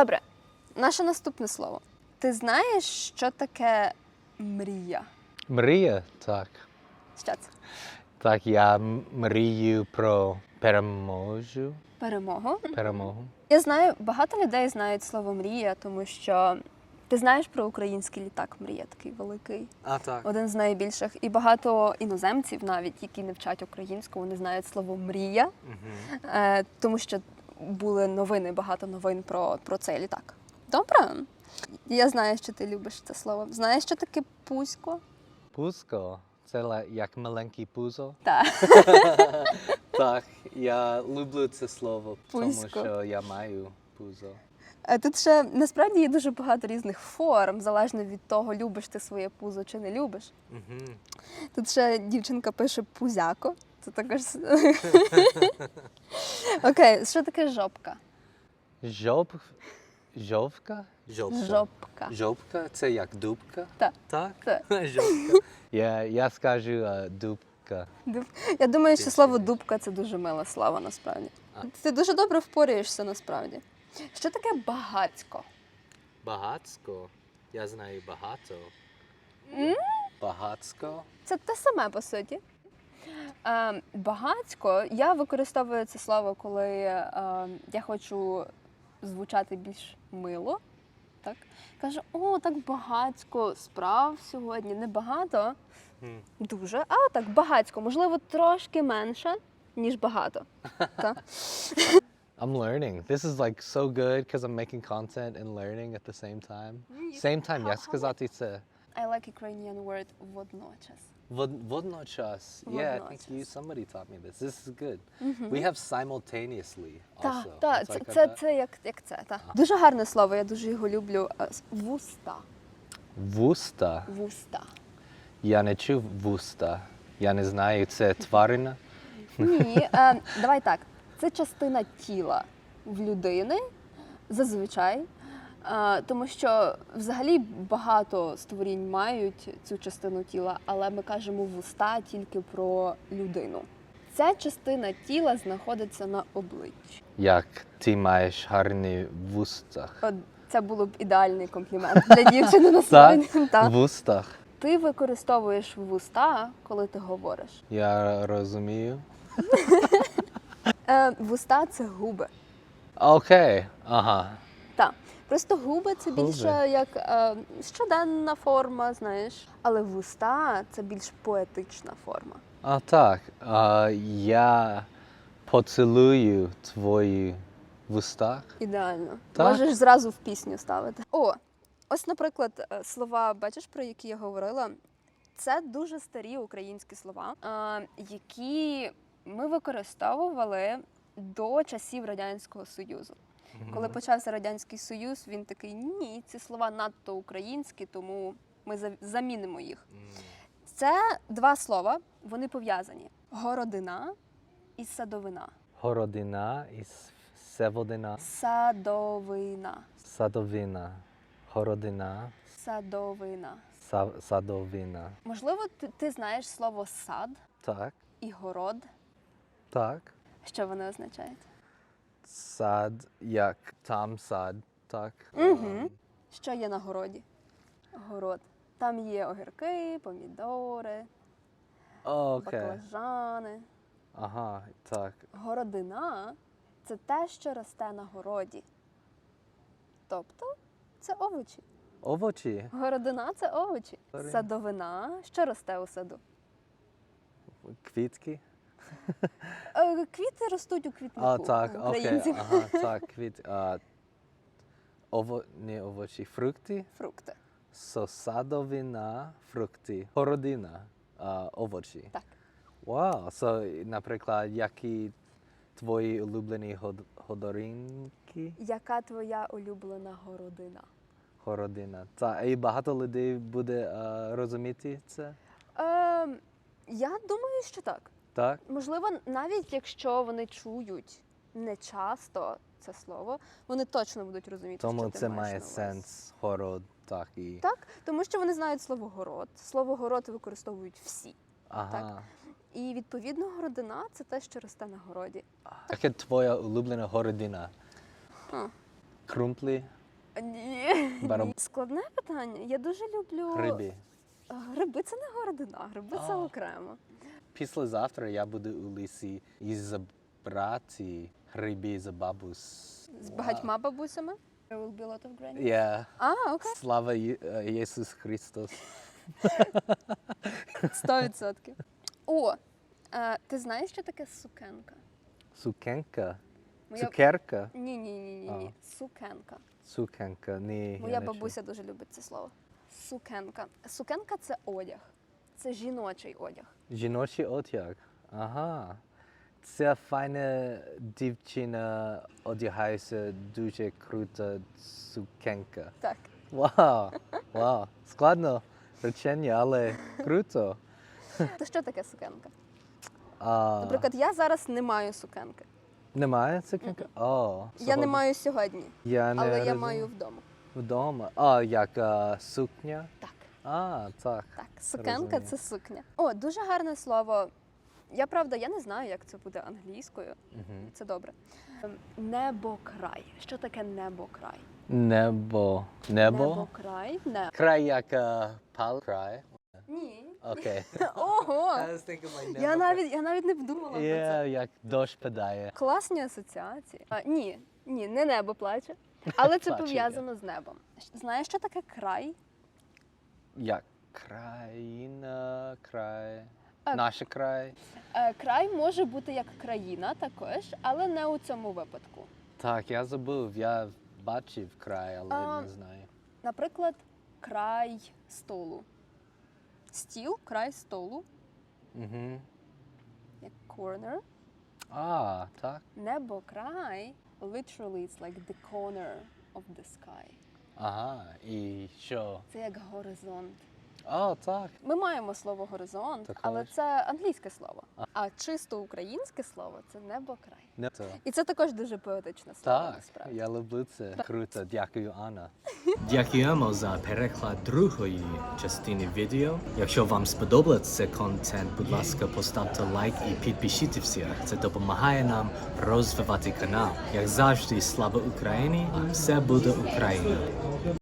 Добре, наше наступне слово. Ти знаєш, що таке мрія? Мрія, так. Що це? Так, я мрію про переможу. Перемогу. Перемогу. Я знаю, багато людей знають слово мрія, тому що ти знаєш про український літак мрія, такий великий, А, так. один з найбільших. І багато іноземців, навіть які не вчать українську, вони знають слово мрія, е, тому що були новини, багато новин про, про цей літак. Добре. Я знаю, що ти любиш це слово. Знаєш, що таке пузько? Пузко. Це як маленький пузо. Так. Так, я люблю це слово, тому що я маю пузо. Е, Тут ще насправді є дуже багато різних форм, залежно від того, любиш ти своє пузо чи не любиш. Тут ще дівчинка пише пузяко. Це також. Окей, що таке жопка? Жоб... Жовка? Жовка. Жопка. Жопка це як дубка? Так. Так? Так. Жопка. Я, я скажу е, дубка. Дуб- Я думаю, що слово дубка це дуже мила слава насправді. А. Ти дуже добре впоряєшся насправді. Що таке багацько? Багацько. Я знаю багато. М? Багацько. Це те саме по суті. Е, багацько я використовую це слово, коли е, я хочу звучати більш мило. Так? Кажу, о, так багацько справ сьогодні. Не багато, дуже, а так багацько. Можливо, трошки менше, ніж багато. Так? I'm learning. This is like so good because I'm making content and learning at the same time. Same time, як сказати це? I like Ukrainian word водночас. Вод- Водночас. Yeah, I think you, somebody taught me this. This is good. We have simultaneously Так, also. так, It's це, like це, that. це як, як це. Так. Дуже гарне слово, я дуже його люблю. Е, с- Вуста. Вуста. Вуста. Я не чув вуста. Я не знаю, це тварина. Ні, е, давай так. Це частина тіла в людини зазвичай. Е, тому що взагалі багато створінь мають цю частину тіла, але ми кажемо вуста тільки про людину. Ця частина тіла знаходиться на обличчі. Як ти маєш гарні вустах. От це було б ідеальний комплімент для дівчини на Так? сьогодні. Так. Вустах. Ти використовуєш вуста, коли ти говориш. Я розумію. Е, вуста це губи. Окей. Ага. Так. Просто губи це більше як е, щоденна форма, знаєш. Але вуста це більш поетична форма. А так. А, я поцілую твої вустах. Ідеально. Так. Можеш зразу в пісню ставити. О, ось, наприклад, е, слова, бачиш, про які я говорила. Це дуже старі українські слова, е, які ми використовували до часів Радянського Союзу. Коли почався Радянський Союз, він такий: ні, ці слова надто українські, тому ми замінимо їх. Це два слова, вони пов'язані: городина і садовина. Городина і севодина. Садовина. Садовина. Городина. Садовина. Са- садовина. Можливо, ти, ти знаєш слово сад Так. і город. Так. Що вони означають? Сад, як там сад. Так. Ем, Що є на городі? Город. Там є огірки, помідори, Окей. баклажани. Ага, так. Городина це те, що росте на городі. Тобто це овочі. Овочі. Городина це овочі. Добре. Садовина, що росте у саду? Квітки. Е, Квіти ростуть у квітнику. А, так, у окей. українців. Ага, так, квіт. А, ово, не овочі, фрукти. Фрукти. So, садовина, фрукти. Городина, а, овочі. Так. Вау. So, наприклад, які твої улюблені год- годоринки? Яка твоя улюблена городина? Городина. Так, і багато людей буде а, розуміти це? Е, я думаю, що так. Так? Можливо, навіть якщо вони чують не часто це слово, вони точно будуть розуміти, Тому що ти це маєш має на увазі. сенс город, так і. Так, тому що вони знають слово город. Слово город використовують всі. Ага. І відповідно городина це те, що росте на городі. Яка твоя улюблена городина? А. Крумплі, Ні. Бараб- Складне питання. Я дуже люблю гриби. Гриби це не городина, гриби це А. окремо. Післязавтра я буду у лісі і забрати гриби за бабус. З багатьма бабусями. There will be a lot of grannies. Yeah. А, окей. Слава Є- е, Ісус Христос. Сто відсотків. О, е, ти знаєш, що таке сукенка? Сукенка. Моя- Цукерка. Ні, ні, ні, ні, ні. Сукенка. Сукенка. Ні. я Моя не бабуся дуже любить це слово. Сукенка. Сукенка це одяг. Це жіночий одяг. Жіночий одяг. Ага. Ця файна дівчина одягається дуже круто сукенка. Так. Вау! Вау! Складно речення, але круто. То що таке сукенка? А, Наприклад, я зараз не маю сукенки. немає сукенка? О, Я не маю сьогодні, Я не але я розумію. маю вдома. вдома. А, як а, сукня? А, так. Так, сукенка Розумію. це сукня. О, дуже гарне слово. Я правда, я не знаю, як це буде англійською. Угу. Це добре. Ем, Небокрай. Що таке небокрай? Небо. Небо? Небокрай? Не. Край як а, пал край. Ні. Окей. Ого! I was thinking like Я небо. навіть, я навіть не вдумала про це. Як дощ падає. Класні асоціації. А, ні, ні, не небо плаче. Але це Плаче, пов'язано з небом. Знаєш, що таке край? Як країна, край. А- Наш край. Е, край може бути як країна також, але не у цьому випадку. Так, я забув, я бачив край, але А, не знаю. Наприклад, край столу. Стіл, край столу, Угу. як corner. А, так. Небо край literally it's like the corner of the sky. Ага. І що? Це як горизонт. О, так. Ми маємо слово горизонт, Також. але це англійське слово. А чисто українське слово це небо край. Не то. І це також дуже поетичне слово. Так, насправді. я люблю це. Круто, дякую, Анна. Дякуємо за переклад другої частини відео. Якщо вам сподобався цей контент, будь ласка, поставте лайк і підпишіться. Це допомагає нам розвивати канал. Як завжди, слава Україні! Все буде Україна!